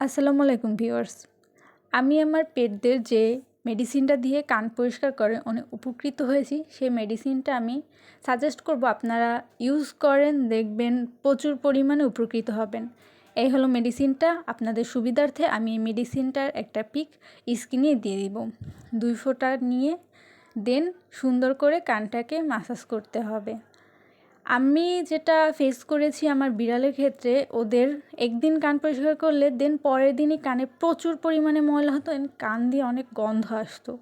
আসসালামু আলাইকুম ভিউয়ার্স। আমি আমার পেটদের যে মেডিসিনটা দিয়ে কান পরিষ্কার করে অনেক উপকৃত হয়েছি, সেই মেডিসিনটা আমি সাজেস্ট করব আপনারা ইউজ করেন, দেখবেন প্রচুর পরিমাণে উপকৃত হবেন। এই হলো মেডিসিনটা, আপনাদের সুবিধার্থে আমি এই মেডিসিনটার একটা পিক স্কিনে দিয়ে দিব। দুই ফোঁটা নিয়ে দেন, সুন্দর করে কানটাকে মাসাজ করতে হবে। আমি যেটা ফেস করেছি আমার বিড়ালের ক্ষেত্রে, ওদের একদিন কান পরিষ্কার করলে দেন পরের দিনই কানে প্রচুর পরিমাণে ময়লা হতো কান দিয়ে অনেক গন্ধ আসতো।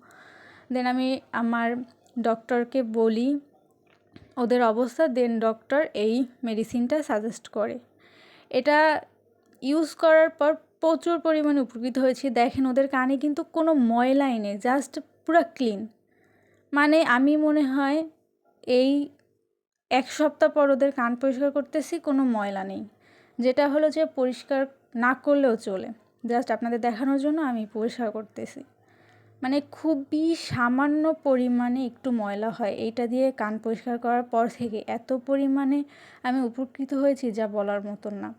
দেন আমি আমার ডক্টরকে বলি, ওদের অবস্থা দেন ডক্টর এই মেডিসিনটা সাজেস্ট করে। এটা ইউজ করার পর প্রচুর পরিমাণে উপকৃত হয়েছি। দেখেন, ওদের কানে কিন্তু কোনো ময়লাই নেই জাস্ট পুরো ক্লিন মানে আমি মনে হয় এই এক সপ্তাহ পর ওদের কান পরিষ্কার করতেছি, কোনো ময়লা নেই। যেটা হলো যে পরিষ্কার না করলেও চলে। জাস্ট আপনাদের দেখানোর জন্য আমি পরিষ্কার করতেছি। মানে খুবই সামান্য পরিমাণে একটু ময়লা হয়, এইটা দিয়ে কান পরিষ্কার করার পর থেকে এত পরিমাণে আমি উপকৃত হয়েছি যা বলার মতন না।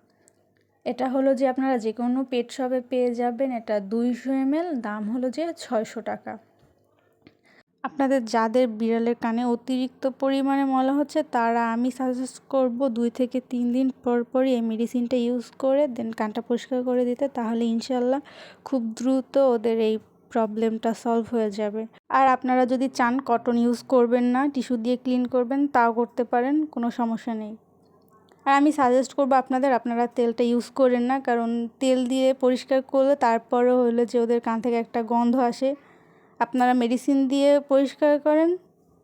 এটা হলো যে আপনারা যে কোনো পেট শপে পেয়ে যাবেন, এটা দুইশো এমএল, দাম হলো যে ছয়শো টাকা। আপনাদের যাদের বিড়ালের কানে অতিরিক্ত পরিমাণে মলা হচ্ছে, তারা আমি সাজেস্ট করব দুই থেকে তিন দিন পর পরই এই মেডিসিনটা ইউজ করে দেন কানটা পরিষ্কার করে দিতে, তাহলে ইনশাল্লাহ খুব দ্রুত ওদের এই প্রবলেমটা সলভ হয়ে যাবে। আর আপনারা যদি চান কটন ইউজ করবেন না টিস্যু দিয়ে ক্লিন করবেন, তাও করতে পারেন, কোনো সমস্যা নেই। আর আমি সাজেস্ট করব আপনাদের, আপনারা তেলটা ইউজ করেন না, কারণ তেল দিয়ে পরিষ্কার করলে তারপরে হলে যে ওদের কান থেকে একটা গন্ধ আসে। আপনারা মেডিসিন দিয়ে পরিষ্কার করেন,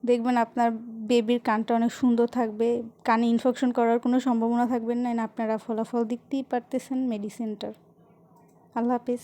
দেখবেন আপনার বেবির কানটা অনেক সুন্দর থাকবে, কানে ইনফেকশন করার কোনো সম্ভাবনা থাকবে না আপনারা ফলাফল দেখতেই পারতেছেন মেডিসিনটার আল্লাহ হাফিজ।